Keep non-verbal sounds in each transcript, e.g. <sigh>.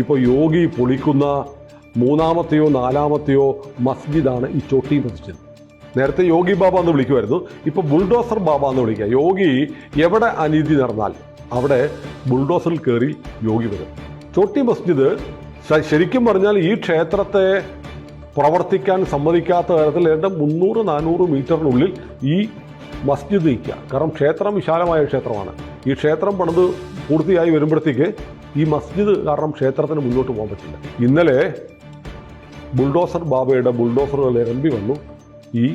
ഇപ്പോൾ യോഗി പൊളിക്കുന്ന മൂന്നാമത്തെയോ നാലാമത്തെയോ മസ്ജിദാണ് ഈ ചോട്ടി മസ്ജിദ് നേരത്തെ യോഗി ബാബ എന്ന് വിളിക്കുമായിരുന്നു ഇപ്പോൾ ബുൾഡോസർ ബാബ എന്ന് വിളിക്കുക. യോഗി എവിടെ അനീതി നടന്നാൽ അവിടെ ബുൾഡോസറിൽ കയറി യോഗി വരും. ചോട്ടി മസ്ജിദ് ശരിക്കും പറഞ്ഞാൽ ഈ ക്ഷേത്രത്തെ പ്രവർത്തിക്കാൻ സമ്മതിക്കാത്ത തരത്തിൽ ഏതാണ്ട് മുന്നൂറ് നാനൂറ് മീറ്ററിനുള്ളിൽ ഈ മസ്ജിദ് നിൽക്കുക കാരണം ക്ഷേത്രം വിശാലമായ ക്ഷേത്രമാണ്. ഈ ക്ഷേത്രം പണിത് പൂർത്തിയായി വരുമ്പോഴത്തേക്ക് ഈ മസ്ജിദ് കാരണം ക്ഷേത്രത്തിന് മുന്നോട്ട് പോകാൻ പറ്റില്ല. ഇന്നലെ ബുൾഡോസർ ബാബയുടെ ബുൾഡോസറുകൾ ഇരമ്പി വന്നു. ഈ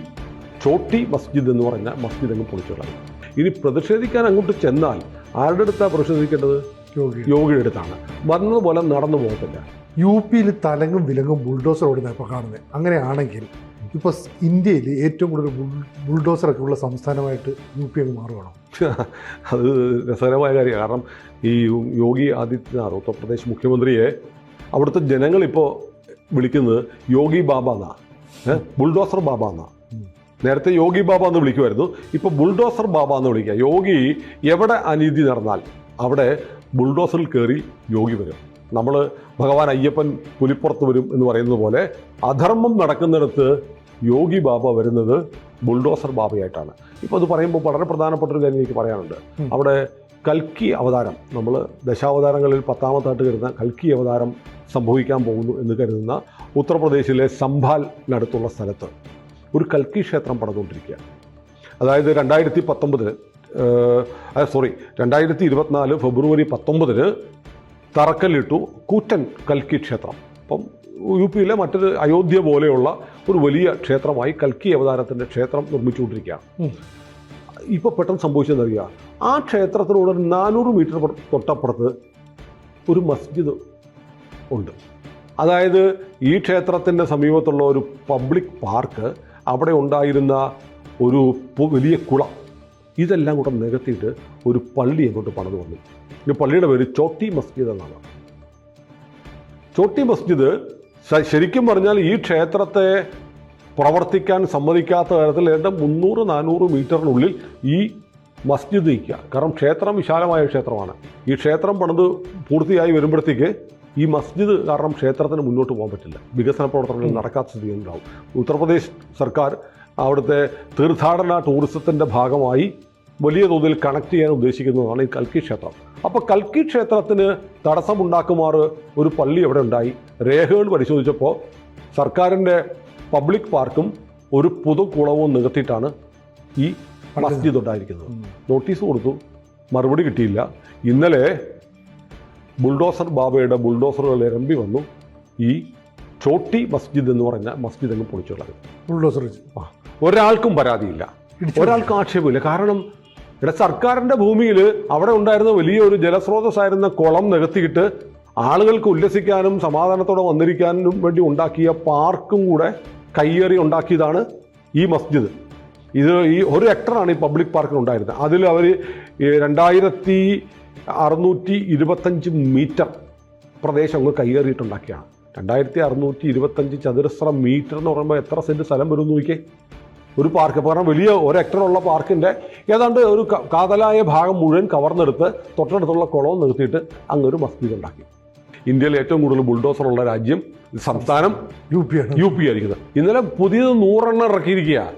ചോട്ടി മസ്ജിദ് എന്ന് പറഞ്ഞ മസ്ജിദ് അങ്ങ് പൊളിച്ചുകളായി ഇനി പ്രതിഷേധിക്കാൻ അങ്ങോട്ട് ചെന്നാൽ ആരുടെ അടുത്താണ് പ്രതിഷേധിക്കേണ്ടത്? യോഗി യോഗിയുടെ അടുത്താണ്. വന്നതുപോലെ നടന്നു പോകത്തില്ല. യു പിയിൽ തലങ്ങും വിലങ്ങും ബുൾഡോസർ ഓടുന്ന ഇപ്പോൾ കാണുന്നത് അങ്ങനെയാണെങ്കിൽ ഇപ്പോൾ ഇന്ത്യയിൽ ഏറ്റവും കൂടുതൽ ബുൾ- ബുൾഡോസറൊക്കെ ഉള്ള സംസ്ഥാനമായിട്ട് യു പി അങ്ങ് മാറുകയാണോ <laughs> അത് രസകരമായ കാര്യമാണ് കാരണം ഈ യോഗി ആദിത്യനാഥ് ഉത്തർപ്രദേശ് മുഖ്യമന്ത്രിയെ അവിടുത്തെ ജനങ്ങളിപ്പോൾ വിളിക്കുന്നത് യോഗി ബാബ എന്നാ? ബുൾഡോസർ ബാബ എന്നാ നേരത്തെ യോഗി ബാബ എന്ന് വിളിക്കുമായിരുന്നു. ഇപ്പോൾ ബുൾഡോസർ ബാബ എന്ന് വിളിക്കുക. യോഗി എവിടെ അനീതി നടന്നാൽ അവിടെ ബുൾഡോസറിൽ കയറി യോഗി വരും. നമ്മൾ ഭഗവാൻ അയ്യപ്പൻ പുലിപ്പുറത്ത് വരും എന്ന് പറയുന്നത് പോലെ അധർമ്മം നടക്കുന്നിടത്ത് യോഗി ബാബ വരുന്നത് ബുൾഡോസർ ബാബയായിട്ടാണ്. ഇപ്പോൾ അത് പറയുമ്പോൾ വളരെ പ്രധാനപ്പെട്ട ഒരു കാര്യം എനിക്ക് പറയാനുണ്ട്. അവിടെ കൽക്കി അവതാരം നമ്മൾ ദശാവതാരങ്ങളിൽ പത്താമത്തായിട്ട് കരുതുന്ന കൽക്കി അവതാരം സംഭവിക്കാൻ പോകുന്നു എന്ന് കരുതുന്ന ഉത്തർപ്രദേശിലെ സംഭാലിനടുത്തുള്ള സ്ഥലത്ത് ഒരു കൽക്കി ക്ഷേത്രം പണിതുകൊണ്ടിരിക്കുക. അതായത് രണ്ടായിരത്തി പത്തൊമ്പതിന് സോറി രണ്ടായിരത്തി ഇരുപത്തിനാല് ഫെബ്രുവരി പത്തൊമ്പതിന് തറക്കല്ലിട്ടു കൂറ്റൻ കൽക്കി ക്ഷേത്രം. അപ്പം യു പിയിലെ മറ്റൊരു അയോധ്യ പോലെയുള്ള ഒരു വലിയ ക്ഷേത്രമായി കൽക്കി അവതാരത്തിന്റെ ക്ഷേത്രം നിർമ്മിച്ചുകൊണ്ടിരിക്കുകയാണ്. ഇപ്പൊ ഇപ്പോൾ പെട്ടെന്ന് സംഭവിച്ചതെന്നറിയുക ആ ക്ഷേത്രത്തിനോട് നാനൂറ് മീറ്റർ തൊട്ടപ്പുറത്ത് ഒരു മസ്ജിദ് ഉണ്ട്. അതായത് ഈ ക്ഷേത്രത്തിന്റെ സമീപത്തുള്ള ഒരു പബ്ലിക് പാർക്ക് അവിടെ ഉണ്ടായിരുന്ന ഒരു വലിയ കുളം. ഇതെല്ലാം കൂടെ നികത്തിയിട്ട് ഒരു പള്ളി അങ്ങോട്ട് പണിത് വന്നു. ഈ പള്ളിയുടെ പേര് ചോട്ടി മസ്ജിദ് എന്നാണ്. ചോട്ടി മസ്ജിദ് ശരിക്കും പറഞ്ഞാൽ ഈ ക്ഷേത്രത്തെ പ്രവർത്തിക്കാൻ സമ്മതിക്കാത്ത തരത്തിൽ ഏതാണ്ട് മുന്നൂറ് നാനൂറ് മീറ്ററിനുള്ളിൽ ഈ മസ്ജിദ് നിൽക്കുക. കാരണം ക്ഷേത്രം വിശാലമായ ക്ഷേത്രമാണ്. ഈ ക്ഷേത്രം പണിത് പൂർത്തിയായി വരുമ്പോഴത്തേക്ക് ഈ മസ്ജിദ് കാരണം ക്ഷേത്രത്തിന് മുന്നോട്ട് പോകാൻ പറ്റില്ല. വികസന പ്രവർത്തനങ്ങൾ നടക്കാത്ത സ്ഥിതി ഉണ്ടാവും ഉത്തർപ്രദേശ് സർക്കാർ അവിടുത്തെ തീർത്ഥാടന ടൂറിസത്തിന്റെ ഭാഗമായി വലിയ തോതിൽ കണക്ട് ചെയ്യാൻ ഉദ്ദേശിക്കുന്നതാണ് ഈ കൽക്കി ക്ഷേത്രം. അപ്പോൾ കൽക്കി ക്ഷേത്രത്തിന് തടസ്സമുണ്ടാക്കുമാറ് ഒരു പള്ളി അവിടെ ഉണ്ടായി. രേഖകൾ പരിശോധിച്ചപ്പോൾ സർക്കാരിന്റെ പബ്ലിക് പാർക്കും ഒരു പുതുക്കുളവും നികത്തിയിട്ടാണ് ഈ മസ്ജിദ് ഉണ്ടായിരിക്കുന്നത്. നോട്ടീസ് കൊടുത്തു. മറുപടി കിട്ടിയില്ല. ഇന്നലെ ബുൾഡോസർ ബാബയുടെ ബുൾഡോസറുകൾ ഇരമ്പി വന്നു. ഈ ചോട്ടി മസ്ജിദ് എന്ന് പറഞ്ഞ മസ്ജിദ് അങ്ങ് പൊളിച്ചുള്ളത് ബുൾഡോസർ ആ ഒരാൾക്കും പരാതിയില്ല. ഒരാൾക്കും ആക്ഷേപമില്ല. കാരണം ഇവിടെ സർക്കാരിന്റെ ഭൂമിയിൽ അവിടെ ഉണ്ടായിരുന്ന വലിയൊരു ജലസ്രോതസ്സായിരുന്ന കുളം നികത്തിയിട്ട് ആളുകൾക്ക് ഉല്ലസിക്കാനും സമാധാനത്തോടെ വന്നിരിക്കാനും വേണ്ടി ഉണ്ടാക്കിയ പാർക്കും കൂടെ കയ്യേറി ഉണ്ടാക്കിയതാണ് ഈ മസ്ജിദ്. ഇത് ഈ ഒരു ഹെക്ടറാണ് ഈ പബ്ലിക് പാർക്കിൽ ഉണ്ടായിരുന്നത്. അതിൽ അവർ രണ്ടായിരത്തി അറുന്നൂറ്റി ഇരുപത്തഞ്ച് മീറ്റർ പ്രദേശം അങ്ങ് കയ്യേറിയിട്ടുണ്ടാക്കിയാണ് രണ്ടായിരത്തി അറുന്നൂറ്റി ഇരുപത്തഞ്ച് ചതുരശ്ര മീറ്റർ എന്ന് പറയുമ്പോൾ എത്ര സെന്റ് സ്ഥലം വരും നോക്കിയേ? ഒരു പാർക്ക്. കാരണം വലിയ ഒരു ഹെക്ടറുള്ള പാർക്കിന്റെ ഏതാണ്ട് ഒരു കാതലായ ഭാഗം മുഴുവൻ കവർന്നെടുത്ത് തൊട്ടടുത്തുള്ള കുളവും നിർത്തിയിട്ട് അങ്ങൊരു ഒരു മസ്ജിദ് ഉണ്ടാക്കി. ഇന്ത്യയിൽ ഏറ്റവും കൂടുതൽ ബുൾഡോസർ ഉള്ള രാജ്യം സംസ്ഥാനം യു പി ആണ്. യു പി ആയിരിക്കുന്നത്. ഇന്നലെ പുതിയത് നൂറെണ്ണം ഇറക്കിയിരിക്കുക. ആ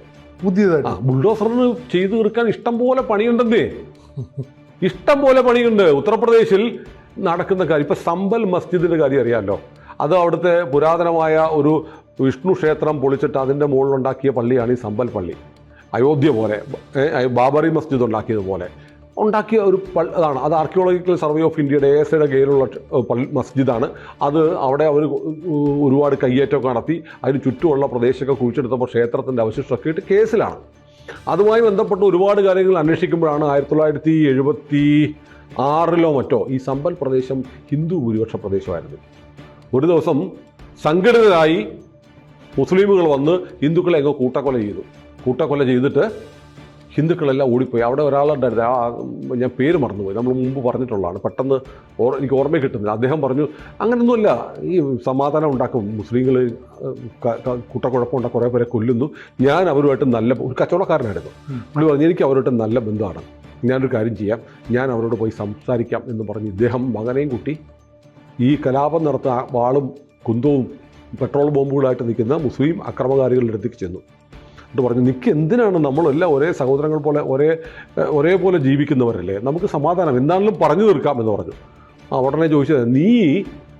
പുതിയതായിട്ട് ബുൾഡോസറിന് ചെയ്തു തീർക്കാൻ ഇഷ്ടം പോലെ പണിയുണ്ടെന്നേ. ഇഷ്ടം പോലെ പണിയുണ്ട്. ഉത്തർപ്രദേശിൽ നടക്കുന്ന കാര്യം ഇപ്പം സമ്പൽ മസ്ജിദിന്റെ കാര്യം അറിയാമല്ലോ അത് അവിടുത്തെ പുരാതനമായ ഒരു വിഷ്ണു ക്ഷേത്രം പൊളിച്ചിട്ട് അതിന്റെ മുകളിലുണ്ടാക്കിയ പള്ളിയാണ് ഈ സമ്പൽ പള്ളി. അയോധ്യ പോലെ ബാബറി മസ്ജിദ് ഉണ്ടാക്കിയതുപോലെ ഉണ്ടാക്കിയ ഒരു അതാണ്. അത് ആർക്കിയോളജിക്കൽ സർവേ ഓഫ് ഇന്ത്യയുടെ എ എസ് പള്ളി മസ്ജിദാണ്. അത് അവിടെ അവർ ഒരുപാട് കയ്യേറ്റമൊക്കെ നടത്തി. അതിന് ചുറ്റുമുള്ള പ്രദേശമൊക്കെ കുഴിച്ചെടുത്തപ്പോൾ ക്ഷേത്രത്തിന്റെ അവശിഷ്ടമൊക്കെ ഇട്ട് കേസിലാണ്. അതുമായി ബന്ധപ്പെട്ട് ഒരുപാട് കാര്യങ്ങൾ അന്വേഷിക്കുമ്പോഴാണ് ആയിരത്തി തൊള്ളായിരത്തി എഴുപത്തി ആറിലോ മറ്റോ ഈ സമ്പൽ പ്രദേശം ഹിന്ദു ഭൂരിപക്ഷ പ്രദേശമായിരുന്നു ഒരു ദിവസം സംഘടിതരായി മുസ്ലിമുകൾ വന്ന് ഹിന്ദുക്കളെ അങ്ങ് കൂട്ടക്കൊല ചെയ്തു. കൂട്ടക്കൊല ചെയ്തിട്ട് ഹിന്ദുക്കളെല്ലാം ഓടിപ്പോയി. അവിടെ ഒരാളുണ്ടായിരുന്നു ആ ഞാൻ പേര് മറന്നുപോയി. നമ്മൾ മുമ്പ് പറഞ്ഞിട്ടുള്ളതാണ്. പെട്ടെന്ന് ഓർ എനിക്ക് ഓർമ്മ കിട്ടുന്നില്ല. അദ്ദേഹം പറഞ്ഞു അങ്ങനെയൊന്നുമല്ല ഈ സമാധാനം ഉണ്ടാക്കും. മുസ്ലിങ്ങൾ കൂട്ടക്കുഴപ്പമുണ്ട കുറേ പേരെ കൊല്ലുന്നു. ഞാൻ അവരുമായിട്ട് നല്ല ഒരു കച്ചവടക്കാരനായിരുന്നു. പുള്ളി പറഞ്ഞു എനിക്ക് അവരുമായിട്ട് നല്ല ബന്ധമാണ്. ഞാനൊരു കാര്യം ചെയ്യാം. ഞാൻ അവരോട് പോയി സംസാരിക്കാം എന്ന് പറഞ്ഞ് ഇദ്ദേഹം മകനെയും കൂട്ടി ഈ കലാപം നടത്തുന്ന വാളും കുന്തവും പെട്രോൾ ബോംബുകളായിട്ട് നിൽക്കുന്ന മുസ്ലിം അക്രമകാരികളുടെ അടുത്തേക്ക് ചെന്നു. എന്നിട്ട് പറഞ്ഞു നിൽക്ക് എന്തിനാണ് നമ്മളെല്ലാം ഒരേ സഹോദരങ്ങൾ പോലെ ഒരേ ഒരേപോലെ ജീവിക്കുന്നവരല്ലേ? നമുക്ക് സമാധാനം എന്താണെങ്കിലും പറഞ്ഞു തീർക്കാം എന്ന് പറഞ്ഞു. ആ ഉടനെ ചോദിച്ചത് നീ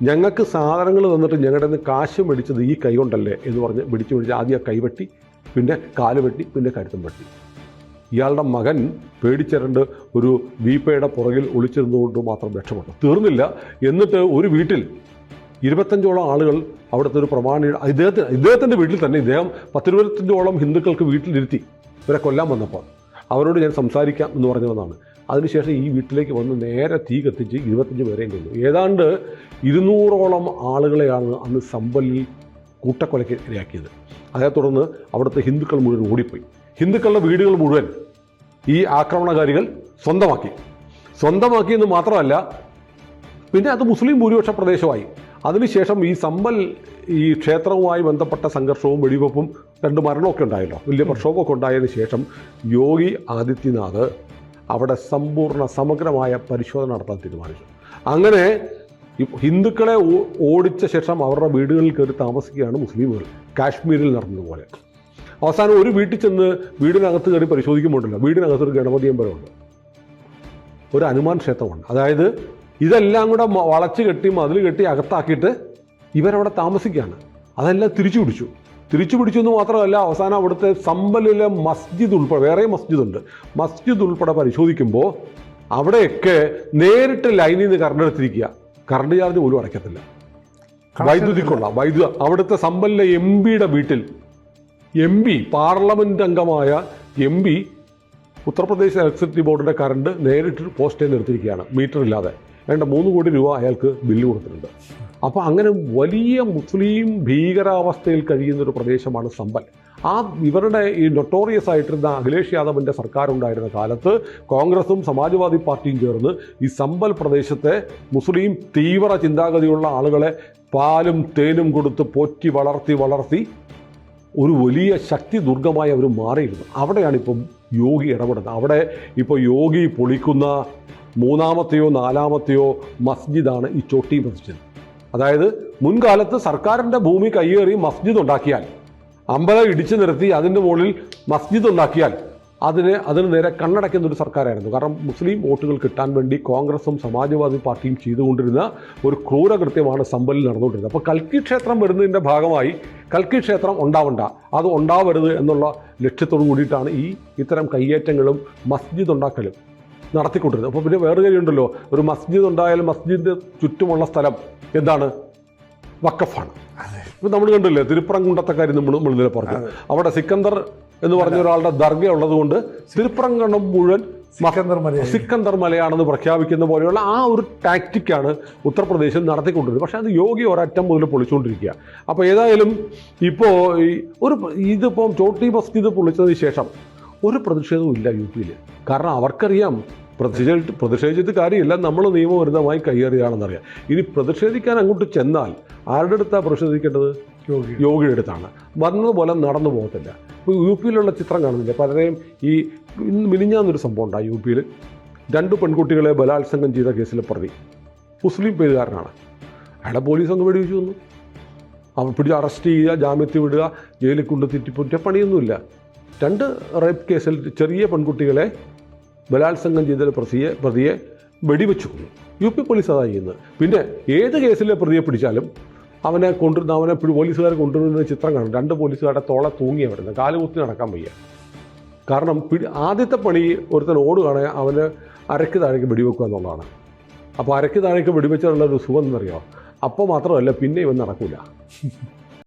ഞങ്ങൾക്ക് സാധനങ്ങൾ തന്നിട്ട് ഞങ്ങളുടെ നിന്ന് കാശ് മേടിച്ചത് ഈ കൈ കൊണ്ടല്ലേ? എന്ന് പറഞ്ഞ് പിടിച്ച് പിടിച്ച് ആദ്യം ആ കൈ വെട്ടി പിന്നെ കാൽ വെട്ടി പിന്നെ കരുത്തും വെട്ടി. ഇയാളുടെ മകൻ പേടിച്ചിരണ്ട് ഒരു വീപ്പയുടെ പുറകിൽ ഒളിച്ചിരുന്നുകൊണ്ട് മാത്രം രക്ഷപ്പെട്ടു. തീർന്നില്ല. എന്നിട്ട് ഒരു വീട്ടിൽ ഇരുപത്തഞ്ചോളം ആളുകൾ അവിടുത്തെ ഒരു പ്രമാണി ഇദ്ദേഹത്തിന് ഇദ്ദേഹത്തിന്റെ വീട്ടിൽ തന്നെ ഇദ്ദേഹം പത്തിരുപത്തഞ്ചോളം ഹിന്ദുക്കൾക്ക് വീട്ടിലിരുത്തി ഇവരെ കൊല്ലാൻ വന്നപ്പോൾ അവരോട് ഞാൻ സംസാരിക്കാം എന്ന് പറഞ്ഞതാണ് അതിനുശേഷം ഈ വീട്ടിലേക്ക് വന്ന് നേരെ തീ കത്തിച്ച് ഇരുപത്തഞ്ച് പേരെയും കൊന്നു. ഏതാണ്ട് ഇരുന്നൂറോളം ആളുകളെയാണ് അന്ന് സമ്പലിൽ കൂട്ടക്കൊലയ്ക്ക് ഇരയാക്കിയത്. അതേ തുടർന്ന് അവിടുത്തെ ഹിന്ദുക്കൾ മുഴുവൻ ഓടിപ്പോയി. ഹിന്ദുക്കളുടെ വീടുകൾ മുഴുവൻ ഈ ആക്രമണകാരികൾ സ്വന്തമാക്കി. സ്വന്തമാക്കിയെന്ന് മാത്രമല്ല പിന്നെ അത് മുസ്ലിം ഭൂരിപക്ഷ പ്രദേശമായി. അതിനുശേഷം ഈ സമ്പൽ ഈ ക്ഷേത്രവുമായി ബന്ധപ്പെട്ട സംഘർഷവും വെടിവെപ്പും രണ്ട് മരണമൊക്കെ ഉണ്ടായല്ലോ. വലിയ പ്രക്ഷോഭമൊക്കെ ഉണ്ടായതിനു ശേഷം യോഗി ആദിത്യനാഥ് അവിടെ സമ്പൂർണ സമഗ്രമായ പരിശോധന നടത്താൻ തീരുമാനിച്ചു. അങ്ങനെ ഹിന്ദുക്കളെ ഓടിച്ച ശേഷം അവരുടെ വീടുകളിൽ കയറി താമസിക്കുകയാണ് മുസ്ലിമുകൾ കാശ്മീരിൽ നടന്നതുപോലെ അവസാനം ഒരു വീട്ടിൽ ചെന്ന് വീടിനകത്ത് കയറി പരിശോധിക്കുമ്പോണ്ടല്ലോ. വീടിനകത്ത് ഒരു ഗണപതി അമ്പലമുണ്ട് ഒരു ഹനുമാൻ ക്ഷേത്രമുണ്ട്. അതായത് ഇതെല്ലാം കൂടെ വളച്ചു കെട്ടി മതിൽ കെട്ടി അകത്താക്കിയിട്ട് ഇവരവിടെ താമസിക്കുകയാണ്. അതെല്ലാം തിരിച്ചു പിടിച്ചു. തിരിച്ചു പിടിച്ചു എന്ന് മാത്രമല്ല അവസാനം അവിടുത്തെ സമ്പലിലെ മസ്ജിദ് ഉൾപ്പെടെ വേറെ മസ്ജിദ് ഉണ്ട്. മസ്ജിദ് ഉൾപ്പെടെ പരിശോധിക്കുമ്പോൾ അവിടെയൊക്കെ നേരിട്ട് ലൈനിൽ നിന്ന് കറണ്ട് എടുത്തിരിക്കുക. കറണ്ട് ചാർജ് പോലും അടയ്ക്കത്തില്ല. വൈദ്യുതിക്കുള്ള വൈദ്യുത അവിടുത്തെ സമ്പലിലെ എം പിയുടെ വീട്ടിൽ എം പി പാർലമെന്റ് അംഗമായ എം പി ഉത്തർപ്രദേശ് ഇലക്ട്രിസിറ്റി ബോർഡിന്റെ കറണ്ട് നേരിട്ട് പോസ്റ്റ് നിർത്തിയിരിക്കുകയാണ് മീറ്റർ ഇല്ലാതെ. വേണ്ട മൂന്ന് കോടി രൂപ അയാൾക്ക് ബില്ല് കൊടുത്തിട്ടുണ്ട്. അപ്പോൾ അങ്ങനെ വലിയ മുസ്ലിം ഭീകരാവസ്ഥയിൽ കഴിയുന്ന ഒരു പ്രദേശമാണ് സമ്പൽ. ആ ഇവരുടെ ഈ നൊട്ടോറിയസ് ആയിട്ടിരുന്ന അഖിലേഷ് യാദവിന്റെ സർക്കാർ ഉണ്ടായിരുന്ന കാലത്ത് കോൺഗ്രസും സമാജ്വാദി പാർട്ടിയും ചേർന്ന് ഈ സമ്പൽ പ്രദേശത്തെ മുസ്ലിം തീവ്ര ചിന്താഗതിയുള്ള ആളുകളെ പാലും തേനും കൊടുത്ത് പോറ്റി വളർത്തി വളർത്തി ഒരു വലിയ ശക്തി ദുർഗമായി അവർ മാറിയിരുന്നു. അവിടെയാണ് ഇപ്പം യോഗി ഇടപെടുന്നത്. അവിടെ ഇപ്പോൾ യോഗി പൊളിക്കുന്ന മൂന്നാമത്തെയോ നാലാമത്തെയോ മസ്ജിദാണ് ഈ ചോട്ടി മസ്ജിദ്. അതായത് മുൻകാലത്ത് സർക്കാരിന്റെ ഭൂമി കയ്യേറി മസ്ജിദ് ഉണ്ടാക്കിയാൽ അമ്പലം ഇടിച്ചു നിർത്തി അതിന്റെ മുകളിൽ മസ്ജിദ് ഉണ്ടാക്കിയാൽ അതിന് അതിന് നേരെ കണ്ണടയ്ക്കുന്ന ഒരു സർക്കാരായിരുന്നു. കാരണം മുസ്ലിം വോട്ടുകൾ കിട്ടാൻ വേണ്ടി കോൺഗ്രസും സമാജ്വാദി പാർട്ടിയും ചെയ്തുകൊണ്ടിരുന്ന ഒരു ക്രൂരകൃത്യമാണ് സമ്പലിൽ നടന്നുകൊണ്ടിരുന്നത്. അപ്പോൾ കൽക്കി ക്ഷേത്രം വരുന്നതിന്റെ ഭാഗമായി കൽക്കി ക്ഷേത്രം ഉണ്ടാവണ്ട. അത് ഉണ്ടാവരുത് എന്നുള്ള ലക്ഷ്യത്തോടു കൂടിയിട്ടാണ് ഈ ഇത്തരം കയ്യേറ്റങ്ങളും മസ്ജിദ് ഉണ്ടാക്കലും. നടത്തിക്കൊണ്ടിരുന്നത്. അപ്പോൾ പിന്നെ വേറെ കാര്യമുണ്ടല്ലോ. ഒരു മസ്ജിദ് ഉണ്ടായാലും മസ്ജിദിന്റെ ചുറ്റുമുള്ള സ്ഥലം എന്താണ്? വക്കഫാണ് ഇപ്പം നമ്മൾ കണ്ടില്ലേ തിരുപ്പറംകുണ്ടത്തെ കാര്യം നമ്മൾ മുള്ളിലെ പറഞ്ഞു. അവിടെ സിക്കന്ദർ എന്ന് പറഞ്ഞ ഒരാളുടെ ദർഗ ഉള്ളതുകൊണ്ട് തിരുപ്പറംകുണ്ടം മുഴുവൻ സിക്കന്ദർ മലയാണെന്ന് പ്രഖ്യാപിക്കുന്ന പോലെയുള്ള ആ ഒരു ടാക്റ്റിക്കാണ് ഉത്തർപ്രദേശിൽ നടത്തിക്കൊണ്ടിരുന്നത്. പക്ഷേ അത് യോഗി ഒരറ്റം മുതൽ പൊളിച്ചുകൊണ്ടിരിക്കുക. അപ്പോൾ ഏതായാലും ഇപ്പോൾ ഈ ഒരു ഇതിപ്പം ചോട്ടി മസ്ജിദ് പൊളിച്ചതിന് ശേഷം ഒരു പ്രതിഷേധവും ഇല്ല യു പിയിൽ കാരണം അവർക്കറിയാം പ്രതിഷേധിച്ച് പ്രതിഷേധിച്ചിട്ട് കാര്യമില്ല. നമ്മൾ നിയമവിരുദ്ധമായി കൈയേറിയാണെന്നറിയാം. ഇനി പ്രതിഷേധിക്കാൻ അങ്ങോട്ട് ചെന്നാൽ ആരുടെ അടുത്താണ് പ്രതിഷേധിക്കേണ്ടത്? യോഗി യോഗിയുടെ അടുത്താണ്. വന്നതുപോലെ നടന്നു പോകത്തില്ല. ഇപ്പോൾ യു പിയിലുള്ള ചിത്രം കാണുന്നില്ല? പലരെയും ഈ ഇന്ന് മിനിഞ്ഞാന്നൊരു സംഭവം ഉണ്ടായി യു പിയിൽ രണ്ട് പെൺകുട്ടികളെ ബലാത്സംഗം ചെയ്ത കേസിലെ പ്രതി. മുസ്ലിം പേരുകാരനാണ്. അയാളെ പോലീസ് അങ്ങ് വെടിവെച്ചു വന്നു. അവൻ പിടിച്ച് അറസ്റ്റ് ചെയ്യുക ജാമ്യത്തിൽ വിടുക ജയിലിൽ കൊണ്ട് തെറ്റിപ്പൊറ്റ പണിയൊന്നുമില്ല. രണ്ട് റേപ്പ് കേസിൽ ചെറിയ പെൺകുട്ടികളെ ബലാത്സംഗം ചെയ്ത പ്രതിയെ പ്രതിയെ വെടിവെച്ചു. കൊന്നു യു പി പോലീസ് അതാ ചെയ്യുന്നത്. പിന്നെ ഏത് കേസിലെ പ്രതിയെ പിടിച്ചാലും അവനെ കൊണ്ടുവരുന്ന അവനെ പോലീസുകാർ കൊണ്ടുവരുന്ന ചിത്രം കാണും. രണ്ട് പോലീസുകാരുടെ തോളെ തൂങ്ങിയ വരുന്നത് കാൽ കുത്തി നടക്കാൻ വയ്യ. കാരണം ആദ്യത്തെ പണി ഒരുത്തൻ ഓടുകയാണെങ്കിൽ അവന് അരക്ക് താഴേക്ക് വെടിവെക്കുക എന്നുള്ളതാണ്. അപ്പോൾ അരക്ക് താഴേക്ക് വെടിവെച്ചാലുള്ള ഒരു സുഖം എന്നറിയോ? അപ്പോൾ മാത്രമല്ല പിന്നെ ഇവൻ നടക്കൂല.